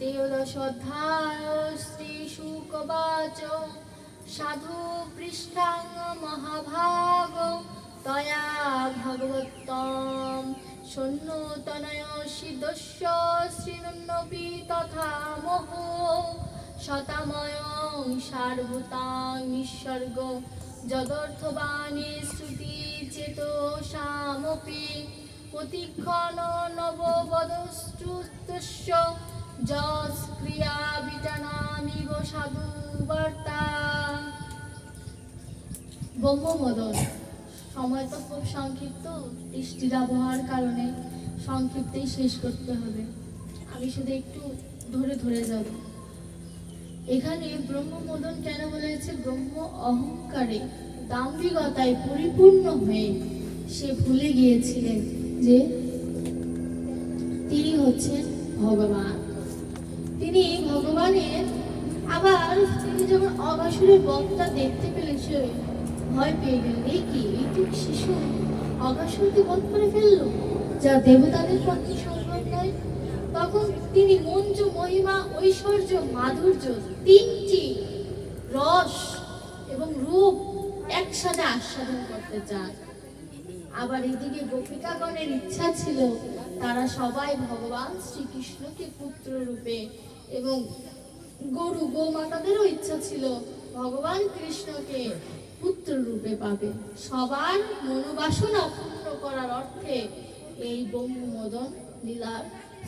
ত্রয়োদশোধ্যায় শ্রীশুকবাচ সাধু পৃষ্ঠাং মহাভাগ তয়া ভগবত্তম সন্ন্যতনয় সিদ্ধস্য শ্রীনন্নপি তথা মোহ শতাময় সারভূতাং নিঃসর্গ যদর্থবাণী শ্রুতি চেতসামপি প্রতিক্ষণ নববদষ্টুতস্য যস ক্রিয়া বিটানামিব সাধু বার্তা। ব্রহ্মমদন, সময় তো খুব সংক্ষিপ্ত বৃষ্টির আবহাওয়ার কারণে সংক্ষিপ্তেই শেষ করতে হবে। আমি শুধু একটু ধরে ধরে যাব। এখানে ব্রহ্মমদন কেন বলেছে? ব্রহ্ম অহংকারে দাম্ভিকতায় পরিপূর্ণ হয়ে সে ভুলে গিয়েছিলেন যে তিনি হচ্ছেন ভগবান। তিনি ভগবানের আবার তিনি যখন অগাসুরের বক্তা দেখতে পেলেন ভয় পেয়ে গেলেন এই কি এইটুকু শিশু। অগাসুরকে বধ করে ফেলল? যা দেবতাদের পক্ষে সম্ভব নয়। তখন তিনি মঞ্জ, মহিমা, ঐশ্বর্য, মাধুর্য তিনটি রস এবং রূপ একসাথে আস্বাদন করতে চান। আবার এদিকে গোপিকাগণের ইচ্ছা ছিল, তারা সবাই ভগবান শ্রীকৃষ্ণকে পুত্র রূপে এবং গরু, গোমাতাদেরও ইচ্ছা ছিল ভগবান কৃষ্ণকে পুত্র রূপে পাবে। সবার মনোবাসনা পূর্ণ করার অর্থে এই ব্রহ্মমদন লীলার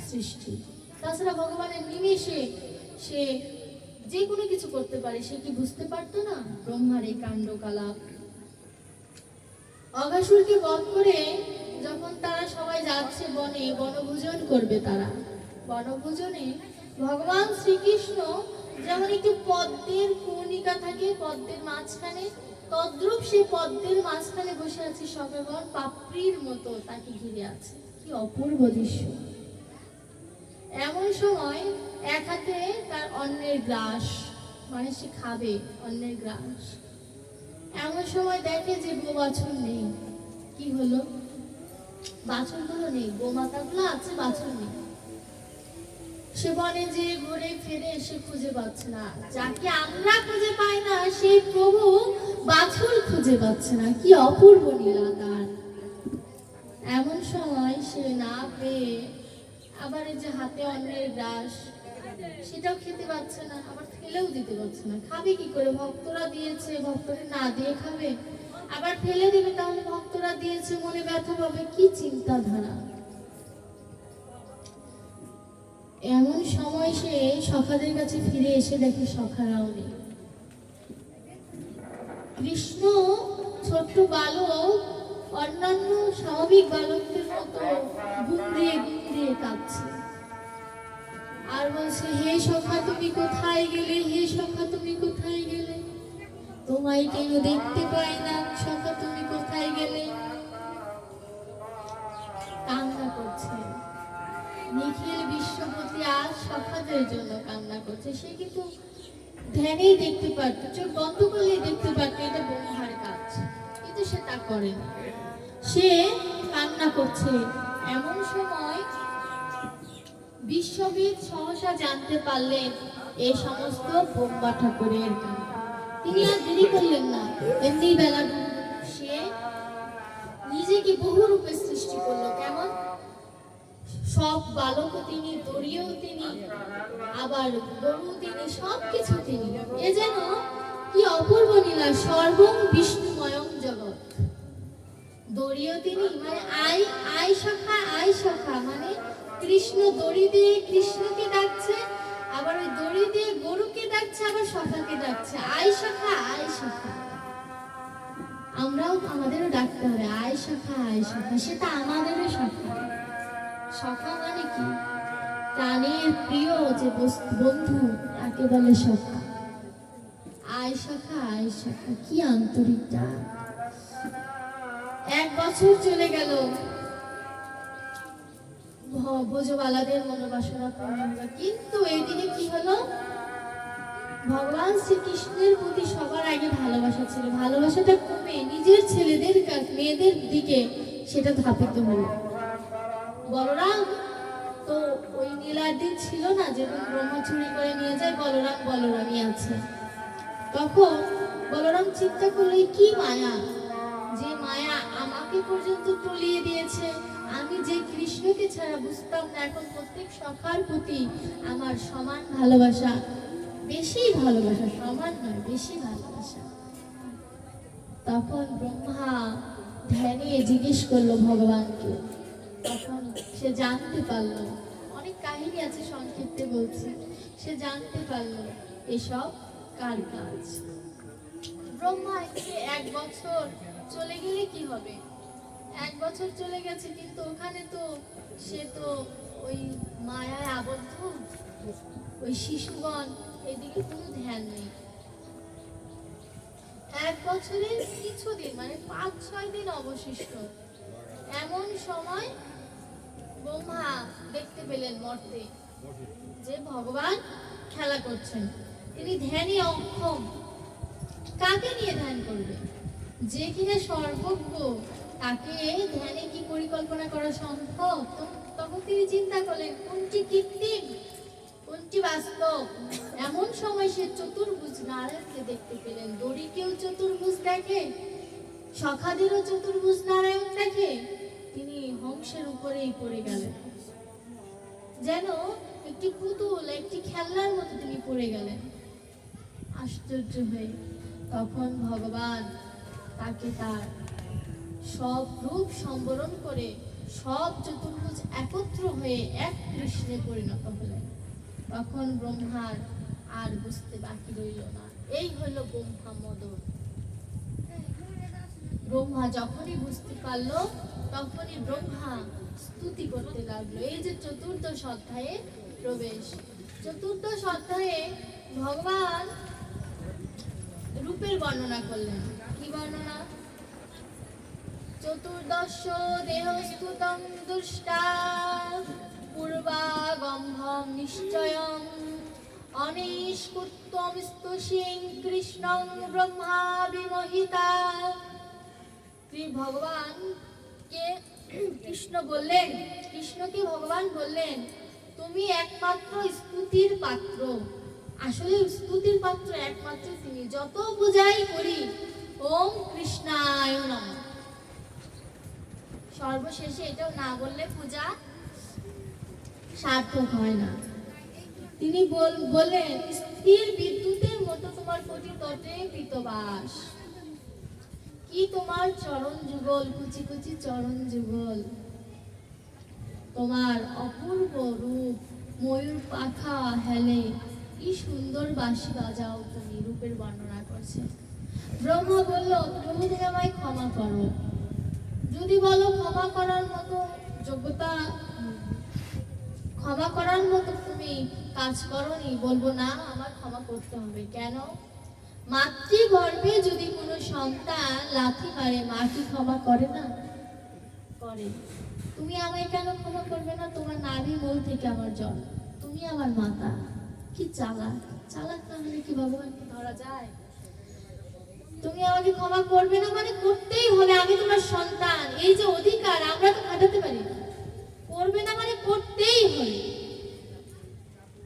সৃষ্টি। তাছাড়া ভগবানের নিমেষে সে যে কোনো কিছু করতে পারে, সে কি বুঝতে পারতো না? ব্রহ্মার এই কাণ্ডকালাপ। অগাসুরকে বধ করে যখন তারা সবাই যাচ্ছে বনে, বনভোজন করবে তারা। বনভোজনে ভগবান শ্রীকৃষ্ণ যেমন একটি পদ্মের কর্ণিকা থাকে, পদ্মের মাঝখানে, তদ্রূপ সে পদ্মের মাঝখানে বসে আছে সবেগণ পাপড়ির মতো তাকে ঘিরে আছে। কি অপূর্ব দৃশ্য। এমন সময় এক হাতে তার অন্যের গ্রাস মানে সে খাবে অন্যের গ্রাস। এমন সময় দেখে যে গো বাছুর নেই। কি হলো? বাছুরগুলো নেই গোমাতাগুলো আছে, বাছুর নেই। সে বনে যে ঘুরে ফিরে এসে খুঁজে পাচ্ছে না। যাকে আমরা খুঁজে পাই না সেই প্রভু বাছুর খুঁজে পাচ্ছে না। কি অপূর্ব লীলা তার এমন সময় সে না পেয়ে আবার এই যে হাতে অন্যের গ্রাস সেটাও খেতে পাচ্ছে না, আবার ফেলেও দিতে পারছে না। খাবে কি করে? ভক্তরা দিয়েছে, ভক্তরা না দিয়ে খাবে। আবার ফেলে দিবে, তাহলে ভক্তরা দিয়েছে, মনে ব্যথা পাবে। কি চিন্তাধারা। এমন সময় সে সখাদের কাছে ফিরে এসে দেখে সখারাও নেই। কৃষ্ণ ছোট্ট বালক অন্যান্য স্বাভাবিক বালকদের মতো গুমড়িয়ে গুমড়িয়ে কাঁদছে। আর বলছে, হে সখা, তুমি কোথায় গেলে? হে সখা, তুমি কোথায় গেলে? তোমায় কেন দেখতে পাই না। সখা, তুমি কোথায় গেলে? কান্না করছে। নিখিল বিশ্বপতি আজ সখাদের জন্য কান্না করছে। সে কিন্তু ধ্যানেই দেখতে পারতো, চোখ বন্ধ করলেই দেখতে পারতো এটা ব্রহ্মার কাজ। কিন্তু সে তা করে সে কান্না করছে। এমন সময় বিশ্ববিদ সহসা জানতে পারলেন এ সমস্ত বোম্বা ঠাকুরের তিনি আর দেরি করলেন না। এমনি বেলা সে নিজেকে বহু রূপে সৃষ্টি করল। কেমন সব বালকও তিনি, দড়িও তিনি, আবার গরু তিনি সব কিছু তিনি। এ যেন কি অপূর্ব নীলা সর্বং বিষ্ণুময়ং জগৎ। দড়িও তিনি মানে আই আই শাখা আই শাখা মানে কৃষ্ণ দড়ি দিয়ে কৃষ্ণকে ডাকছে, আবার ওই দড়ি দিয়ে গরুকে ডাকছে, আবার সখাকে ডাকছে। আই শাখা আই শাখা। আমরাও আমাদেরও ডাকতে হবে আয় শাখা আয় শাখা, সেটা আমাদেরও শাখা। সখা মানে কি? প্রাণের প্রিয় যে বন্ধু, তাকে বলে সখা। আয় শাখা আয় শাখা কি আন্তরিক ডাক এক বছর চলে গেল। ভোজবালাদের মনোবাসনা পূর্ণ কিন্তু এই দিনে কি হলো? ভগবান শ্রীকৃষ্ণের প্রতি সবার আগে ভালোবাসা ছিল। ভালোবাসাটা কমে নিজের ছেলেদের মেয়েদের দিকে সেটা ধাপিত হলো। বলরাম? তো ওই নীলা আর দিন ছিল না, যেদিন ব্রহ্মা চুরি করে নিয়ে যায়, বলরাম বলরামই আছে। তখন বলরাম চিন্তা করল, "এ কি মায়া? যে মায়া আমাকে পর্যন্ত তলিয়ে দিয়েছে। আমি যে কৃষ্ণকে ছাড়া বুঝতাম না, এখন প্রত্যেক সখার প্রতি আমার সমান ভালোবাসা। বেশি ভালোবাসা, সমান নয়, বেশি ভালোবাসা। তখন ব্রহ্মা ধ্যানে জিজ্ঞেস করল ভগবানকে তখন সে জানতে পারল। অনেক কাহিনী আছে সংক্ষিপ্তে বলছি। সে জানতে পারল এসব কার কাজ। ব্রহ্মা এদিকে এক বছর চলে গেলে কি হবে? এক বছর চলে গেছে, কিন্তু ওখানে তো সে তো ওই মায়ায় আবদ্ধ। ওই শিশুগণ এদিকে কোনো ধ্যান নেই। এক বছরের কিছুদিন মানে পাঁচ ছয় দিন অবশিষ্ট। এমন সময় ব্রহ্মা দেখতে পেলেন মর্তে। যে ভগবান খেলা করছেন। তিনি ধ্যানে অক্ষম। কাকে নিয়ে ধ্যান করবে? যে কিনা সর্বজ্ঞ, তাকে ধ্যানে কি পরিকল্পনা করা সম্ভব? তখন তিনি চিন্তা করলেন, কোনটি কৃত্রিম, কোনটি বাস্তব? এমন সময় সে চতুর্ভুজ নারায়ণকে দেখতে পেলেন। দড়িকেও চতুর্ভুজ দেখে সখাদেরও চতুর্ভুজ নারায়ণ দেখে। তিনি হংসের উপরেই পড়ে গেলেন। যেন একটি পুতুল, একটি খেলনার মতো তিনি পড়ে গেলেন। আশ্চর্য হয়ে তখন ভগবান তাকে তার সব রূপ সম্বরণ করে সব চতুর্ভুজ একত্র হয়ে এক কৃষ্ণে পরিণত হলেন। তখন ব্রহ্মার আর বুঝতে বাকি রইল না। এই হলো ব্রহ্মা মদন ব্রহ্মা যখনই বুঝতে পারল তখনই ব্রহ্মা স্তুতি করতে লাগল। এই যে চতুর্দশ অধ্যায়ে প্রবেশ। চতুর্দশ অধ্যায়ে ভগবান রূপের বর্ণনা করলেন। কি বর্ণনা? চতুর্দশ দেহস্তুতং দুষ্টা পূর্বাগম্ভম নিশ্চয়ং অনিষ্কুত্তম স্তুষিং কৃষ্ণং ব্রহ্মা বিমোহিতা শ্রী ভগবান কে কৃষ্ণ বললেন? কৃষ্ণকে ভগবান বললেন? তুমি একমাত্র স্তুতির পাত্র। আসলে স্তুতির পাত্র একমাত্র তিনি। যত পূজাই করি, ওম কৃষ্ণায় নমঃ। সর্বশেষে এটাও না বললে পূজা সার্থক হয় না। তিনি বললেন, স্থির বিদ্যুতের মতো তোমার কোটি তটে কৃতবাস কি তোমার চরণ যুগল? কুচি কুচি চরণ যুগল। তোমার অপূর্ব রূপ ময়ূর পাখা হেলে। কি সুন্দর বাঁশি বাজাও তুমি রূপের বর্ণনা করছে। ব্রহ্মা বলল তুমি আমায় ক্ষমা করো। যদি বলো, ক্ষমা করার মতো যোগ্যতা ক্ষমা করার মতো তুমি কাজ করনি, বলব না, আমার ক্ষমা করতে হবে। কেন? মাতৃগর্ভে যদি কোনো সন্তান লাথি মারে মা কি ক্ষমা করে না? করে। তুমি আমায় কেন ক্ষমা করবে না? তোমার নাভি মূল থেকে আমার জন্ম। তুমি আমার মাতা। কি চালাক। চালাক না হলে কি ভগবানকে ধরা যায়? তুমি আমাকে ক্ষমা করবে না মানে করতেই হবে। আমি তোমার সন্তান। এই যে অধিকার, আমরা তো খাটাতে পারি না। করবে না মানে করতেই হবে।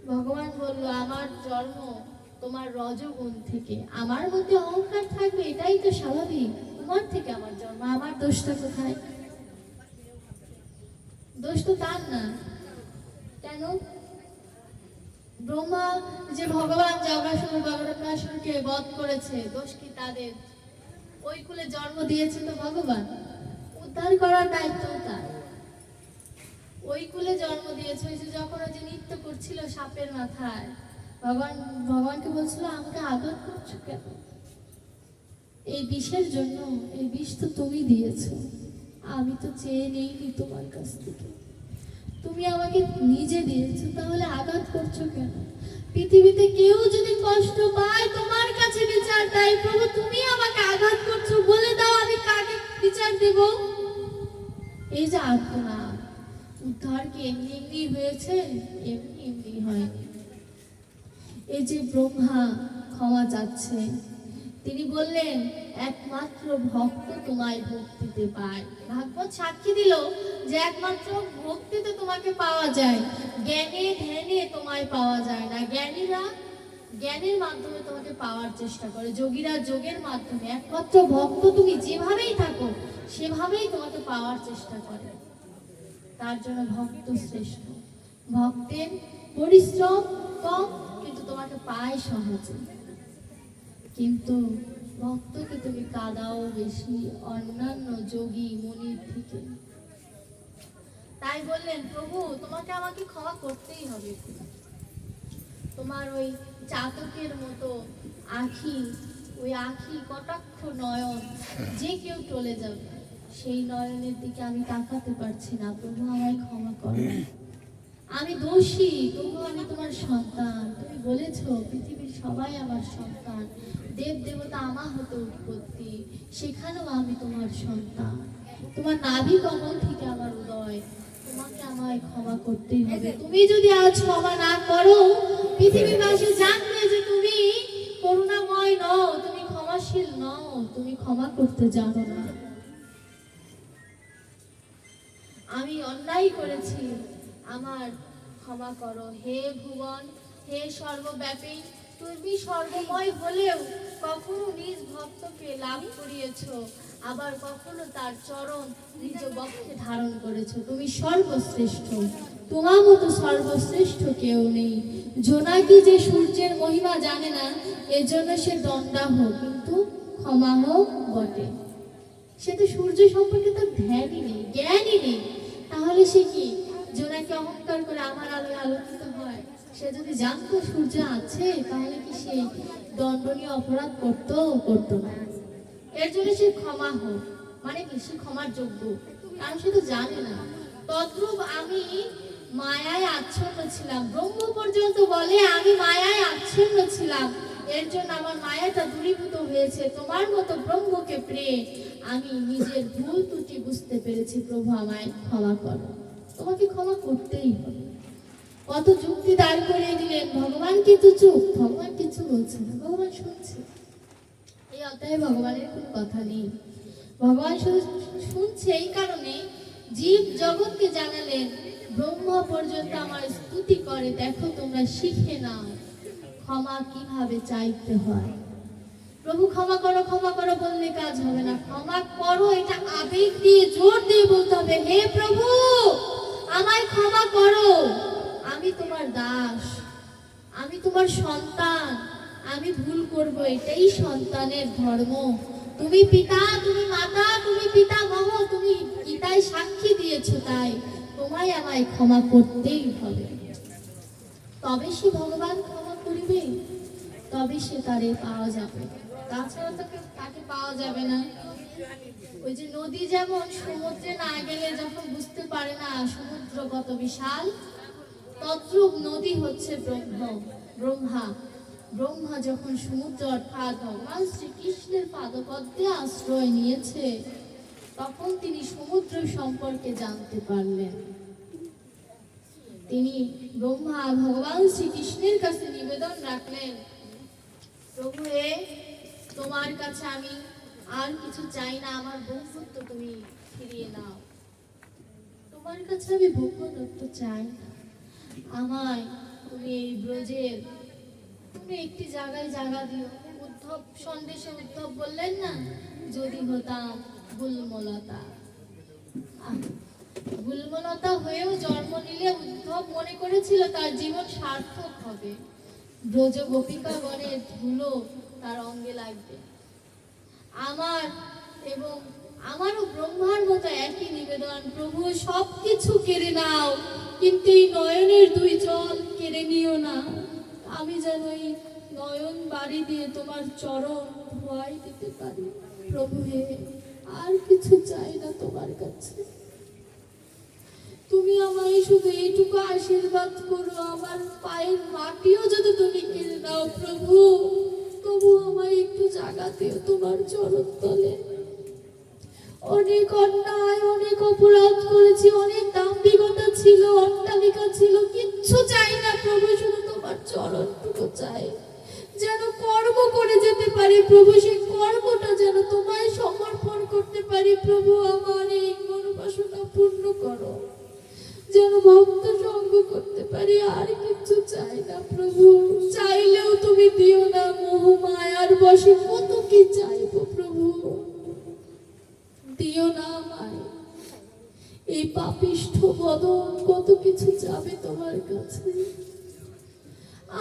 ভগবান বলল, আমার জন্ম তোমার রজগুণ থেকে। আমার মধ্যে অহংকার থাকবে, এটাই তো স্বাভাবিক। তোমার থেকে আমার জন্ম, আমার দোষটা কোথায়? দোষ তো তার না। কেন? ব্রহ্মা যে ভগবান জগাসুর বগরকাসুরকে বধ করেছে, দোষ কি তাদের? ওই কুলে জন্ম দিয়েছে তো ভগবান। উদ্ধার করার দায়িত্ব তার। ওই কুলে জন্ম দিয়েছে, ওই যে যখন যে নৃত্য করছিল সাপের মাথায়। ভগবান, ভগবানকে বলছিল, আমাকে আঘাত করছ কেন? এই বিষের জন্য, এই বিষ তো তুমি দিয়েছ। আমি তো চেয়ে নেইনি তোমার কাছ থেকে। তুমি আমাকে নিজে দিয়েছ, তাহলে আঘাত করছ কেন? পৃথিবীতে কেউ যদি কষ্ট পায় তোমার কাছে বিচার দেয় প্রভু তুমি আমাকে আঘাত করছ বলে দাও, আমি কাকে বিচার দেব? এই যে আত্মনাথ উদ্ধার কি এমনি এমনি হয়েছে? এমনি এমনি হয়নি। এই যে ব্রহ্মা ক্ষমা চাচ্ছে, তিনি বললেন, একমাত্র ভক্ত তোমায় ভক্তিতে পায়। ভাগবত সাক্ষী দিল যে একমাত্র ভক্তিতে তোমাকে পাওয়া যায়, জ্ঞানে ধ্যানে তোমায় পাওয়া যায় না। জ্ঞানীরা জ্ঞানের মাধ্যমে তোমাকে পাওয়ার চেষ্টা করে, যোগীরা যোগের মাধ্যমে। একমাত্র ভক্ত তুমি যেভাবেই থাকো, সেভাবেই তোমাকে পাওয়ার চেষ্টা করে। তার জন্য ভক্ত শ্রেষ্ঠ। ভক্তের পরিশ্রম কম তোমাকে পায় সহজে। কিন্তু ভক্তকে তুমি কাদাও বেশি অন্যান্য যোগী মুনির থেকে। তাই বললেন, প্রভু, তোমাকে আমাকে ক্ষমা করতেই হবে তোমার ওই চাতকের মতো আখি, ওই আখি কটাক্ষ নয়ন, যে কেউ চলে যাবে, সেই নয়নের দিকে আমি তাকাতে পারছি না। প্রভু, আমায় ক্ষমা করো। আমি দোষী তবু আমি তোমার সন্তান। তুমি বলেছ পৃথিবীর সবাই আমার সন্তান। দেব দেবতা আমার হতে উৎপত্তি সেখানেও আমি তোমার সন্তান। তোমার নাভি কমল থেকে আমার উদয় তোমাকে আমায় ক্ষমা করতেই হবে। তুমি যদি আজ ক্ষমা না করো পৃথিবীবাসী জানবে যে তুমি করুণাময় নও তুমি ক্ষমাশীল নও তুমি ক্ষমা করতে জানো না। আমি অন্যায় করেছি আমার ক্ষমা করো। হে ভুবন, হে সর্বব্যাপী, তুমি সর্বময় হলেও কখনো নিজ ভক্তকে লাভ করিয়েছ, আবার কখনো তার চরণ নিজ বক্ষে ধারণ করেছ। তুমি সর্বশ্রেষ্ঠ, তোমার মতো সর্বশ্রেষ্ঠ কেউ নেই। জোনাকি যে সূর্যের মহিমা জানে না, এজন্য সে দণ্ডাহ, কিন্তু ক্ষমাহ বটে। সে তো সূর্য সম্পর্কে তার ধ্যানই নেই, জ্ঞানই নেই। তাহলে সে কি? জোনাকে অহংকার করে আমার আলোয় আলোকিত হয়। সে যদি জানতো সূর্য আছে, তাহলে কি সে দণ্ডনীয় অপরাধ করতো করতো না? এর জন্য সে ক্ষমা হোক। মানে কি? সে ক্ষমার যোগ্য। কারণ সে তো জানে না। তদ্রূপ আমি মায়ায় আচ্ছন্ন ছিলাম। ব্রহ্ম পর্যন্ত বলে, আমি মায়ায় আচ্ছন্ন ছিলাম। এর জন্য আমার মায়াটা দূরীভূত হয়েছে। তোমার মতো ব্রহ্মকে প্রেম আমি নিজের ভুল ত্রুটি বুঝতে পেরেছি। প্রভু আমায় ক্ষমা করো। তোমাকে ক্ষমা করতেই হবে। কত যুক্তি দাঁড় করিয়ে দিলেন, ভগবান কিন্তু চুপ, ভগবান কিছু বলছে না, ভগবান শুনছে। এই অধ্যায়ে ভগবানের কোনো কথা নেই। ভগবান শুধু শুনছে এই কারণে, জীব জগৎকে জানালেন, ব্রহ্ম পর্যন্ত আমার স্তুতি করে, দেখো তোমরা শিখে নাও, ক্ষমা কীভাবে চাইতে হয়? প্রভু ক্ষমা করো ক্ষমা করো বললে কাজ হবে না। ক্ষমা করো, এটা আবেগ দিয়ে, জোর দিয়ে বলতে হবে, হে প্রভু! আমায় ক্ষমা করো। আমি তোমার দাস। আমি তোমার সন্তান। আমি ভুল করব, এটাই সন্তানের ধর্ম। তুমি পিতা, তুমি মাতা, তুমি পিতা মহ, তুমি গীতায় সাক্ষী দিয়েছ তাই। তোমায় আমায় ক্ষমা করতেই হবে। তবে সে ভগবান ক্ষমা করিবে। তবে সে তারে পাওয়া যাবে। তাছাড়া তাকে তাকে পাওয়া যাবে না। ওই যে নদী যেমন সমুদ্রে না গেলে যখন বুঝতে পারে না সমুদ্র কত বিশাল, তদ্রূপ নদী হচ্ছে ব্রহ্ম, ব্রহ্মা। ব্রহ্মা যখন সমুদ্র অর্থাৎ ভগবান শ্রীকৃষ্ণের পাদপদ্মে আশ্রয় নিয়েছে, তখন তিনি সমুদ্র সম্পর্কে জানতে পারলেন। তিনি ব্রহ্মা ভগবান শ্রীকৃষ্ণের কাছে নিবেদন রাখলেন প্রভু তোমার কাছে আমি আর কিছু চাই না, আমার ব্রহ্মত্ব তুমি ফিরিয়ে নাও। তোমার কাছে আমি ব্রহ্মদত্ত চাই আমায় তুমি এই ব্রজের তুমি একটি জায়গায় জায়গা দিও। উদ্ধব, সন্দেশে উদ্ধব বললেন না, যদি হতাম গুলমলতা। গুলমলতা হয়েও জন্ম নিলে উদ্ধব মনে করেছিল তার জীবন সার্থক হবে। ব্রজ গোপিকাগণের ধুলো তার অঙ্গে লাগবে। আমার এবং আমারও ব্রহ্মার মতো একই নিবেদন। প্রভু সব কিছু কেড়ে নাও, কিন্তু এই নয়নের দুই জল কেড়ে নিও না। আমি যেন এই নয়ন বাড়ি দিয়ে তোমার চরণ ধোয়াই দিতে পারি। প্রভু হে, আর কিছু চাই না তোমার কাছে। তুমি আমায় শুধু এইটুকু আশীর্বাদ করো। আমার পায়ের মাটিও যদি তুমি কেড়ে দাও প্রভু। জাগাতেও তোমার চরণ তলে অনেক অন্যায়, অনেক অপরাধ করেছি, অনেক দাম্ভিকতা ছিল, অট্টালিকা ছিল, কিচ্ছু চাই না প্রভু, শুধু তোমার চরণটুকু চাই। যেন কর্ম করে যেতে পারি প্রভু, সেই কর্মটা যেন তোমায় সমর্পণ করতে পারি প্রভু, আমার এই মনোবাসনা পূর্ণ করো। যেন ভক্ত সঙ্গ করতে পারি, আর কিছু চাই না প্রভু। চাইলেও তুমি দিও না মোহ মায়ার বসে কত কি চাইব প্রভু? দিও না আমায়। এই পাপিষ্ঠ বদন, কত কিছু যাবে তোমার কাছে?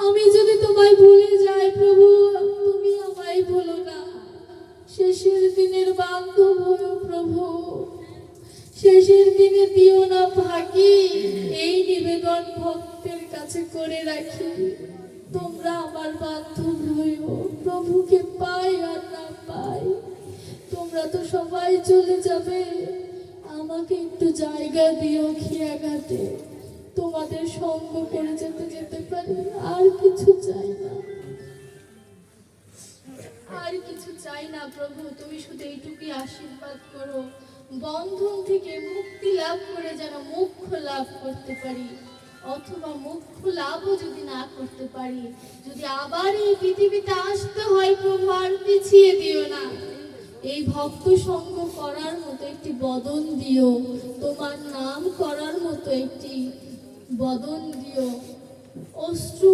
আমি যদি তোমায় ভুলে যাই প্রভু, তুমি আমায় ভুলো না। শেষের দিনের বান্ধব প্রভু। শেষের দিনে দিও না ভাগি, এই নিবেদন ভক্তের কাছে করে রাখি। তোমরা আমার বান্ধব হইও, প্রভুকে পাই আর না পাই। তোমরা তো সবাই চলে যাবে, আমাকে একটু জায়গা দিও খেয়াঘাটে। তোমাদের সঙ্গ করে যেতে যেতে পারি, আর কিছু চাই না। আর কিছু চাই না প্রভু, তুমি শুধু এইটুকুই আশীর্বাদ করো। বন্ধন থেকে মুক্তি লাভ করে যেন মুখ্য লাভ করতে পারি। অথবা মুখ্য লাভও যদি না করতে পারি, যদি আবার এই পৃথিবীতে আসতে হয় প্রভু আর পিছিয়ে দিও না। এই ভক্ত সঙ্গ করার মতো একটি বদন দিও। তোমার নাম করার মতো একটি বদন দিও। অশ্রু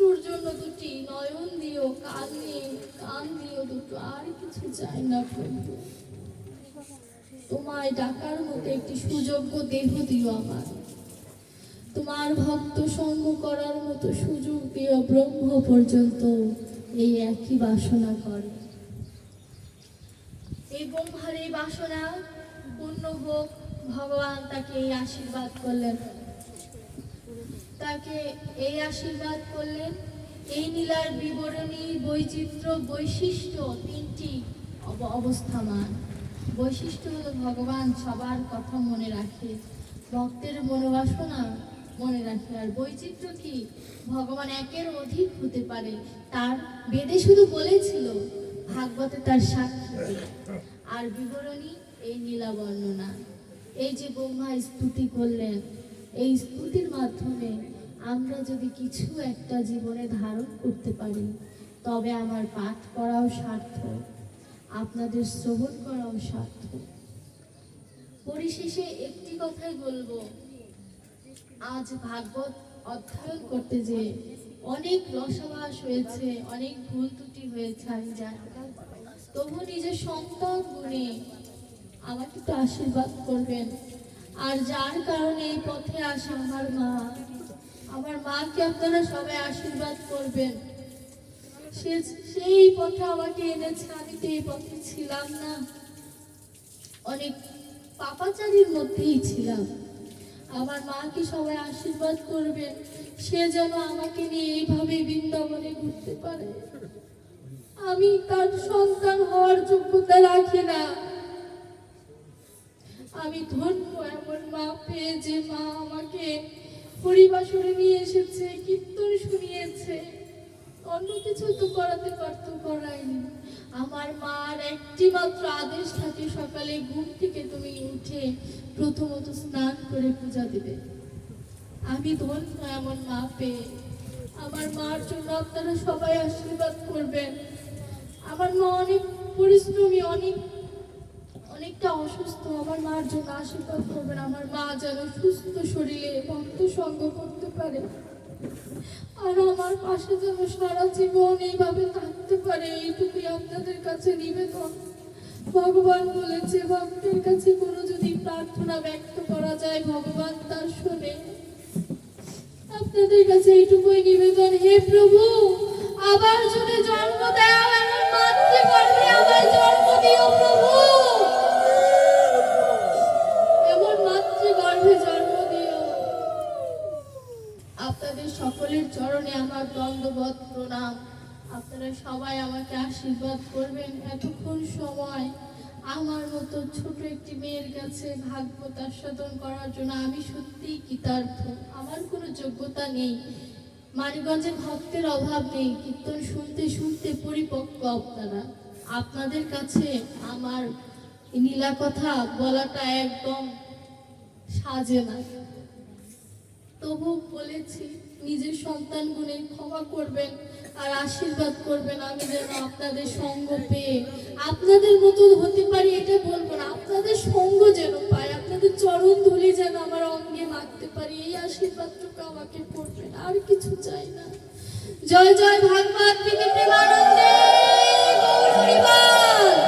অশ্রুর জন্য দুটি নয়ন দিও কান নিয়ে কান দিও দুটো আর কিছু চাই না প্রভু। তোমায় ডাকার মতো একটি সুযোগ্য দেহ দিও আমার তোমার ভক্ত সঙ্গ করার মতো সুযোগ দিও ব্রহ্ম পর্যন্ত এই একই বাসনা করে। এই ব্রহ্মার এই বাসনা পূর্ণ হোক, ভগবান তাকে এই আশীর্বাদ করলেন। তাকে এই আশীর্বাদ করলেন। এই নীলার বিবরণী, বৈচিত্র্য, বৈশিষ্ট্য তিনটি অব- অবস্থামান। বৈশিষ্ট্য হলো ভগবান সবার কথা মনে রাখে, ভক্তের মনোবাসনা মনে রাখে। আর বৈচিত্র্য কি? ভগবান একের অধিক হতে পারে। তার বেদে শুধু বলেছিল ভাগবতে তার সাক্ষী আর বিবরণী এই নীলা বর্ণনা। এই যে ব্রহ্মা স্তুতি করলেন, এই স্তুতির মাধ্যমে আমরা যদি কিছু একটা জীবনে ধারণ করতে পারি, তবে আমার পাঠ করাও সার্থক। আপনাদের শ্রবণ করাও সার্থক। পরিশেষে একটি কথাই বলব। আজ ভাগবত অধ্যয়ন করতে যে অনেক রসবাস হয়েছে, অনেক ভুল ত্রুটি হয়েছে, আমি জানি তবু নিজের সন্তান গুণে আমাকে তো আশীর্বাদ করবেন। আর যার কারণে এই পথে আসা আমার মা আমার মাকে আপনারা সবাই আশীর্বাদ করবেন। সে, সেই পথে আমাকে এনেছে, আমি তো এই পথে ছিলাম না। অনেক পাপাচারির মধ্যেই ছিলাম। আমার মাকে সবাই আশীর্বাদ করবেন। সে যেন আমাকে নিয়ে এইভাবে বৃন্দাবনে ঘুরতে পারে। আমি তার সন্তান হওয়ার যোগ্যতা রাখি না। আমি ধন্য এমন মা পেয়ে যে মা আমাকে পরিবাসরে নিয়ে এসেছে, কীর্তন শুনিয়েছে। অন্য কিছু তো করাতে পারতো, করায়নি। আমার মার একটি মাত্র আদেশ থাকে, সকালে ঘুম থেকে তুমি উঠে প্রথমত স্নান করে পূজা দেবে। আমি ধন্য এমন মা পেয়ে। আমার মার জন্য আপনারা সবাই আশীর্বাদ করবেন। আমার মা অনেক পরিশ্রমী, অনেক অনেকটা অসুস্থ, আমার মার জন্য আশীর্বাদ করবেন, আমার মা যেন সুস্থ শরীরে ভক্ত সঙ্গ করতে পারে। আর আমার পাশে যেন সারা জীবন এইভাবে থাকতে পারে, এইটুকুই আপনাদের কাছে নিবেদন। ভগবান বলেছে, ভক্তের কাছে কোনো যদি প্রার্থনা ব্যক্ত করা যায়, ভগবান তার শোনে। আপনাদের কাছে এইটুকুই নিবেদন, হে প্রভু, আবার যদি জন্ম দাও আমার আবার জন্ম দিও প্রভু। সকলের চরণে আমার দণ্ডবত প্রণাম। আপনারা সবাই আমাকে আশীর্বাদ করবেন। এতক্ষণ সময় আমার মতো ছোট একটি মেয়ের কাছে ভাগবত আস্বাদন করার জন্য আমি সত্যিই কৃতার্থ। আমার কোনো যোগ্যতা নেই। মানিগঞ্জের ভক্তের অভাব নেই। কীর্তন শুনতে শুনতে পরিপক্ক আপনারা। আপনাদের কাছে আমার নীলা কথা বলাটা একদম সাজে না। তবু বলেছি নিজের সন্তানগুলি ক্ষমা করবেন আর আশীর্বাদ করবেন আমি যেন আপনাদের সঙ্গ পেয়ে। আপনাদের মতো হতে পারি এটা বলব না। আপনাদের সঙ্গ যেন পাই, আপনাদের চরণ ধুলি যেন আমার অঙ্গে মাখতে পারি, এই আশীর্বাদটুকু আমাকে করবেন, আর কিছু চাই না। জয় জয় ভাগবত বিকে প্রেমানন্দে, গৌর হরিবাল।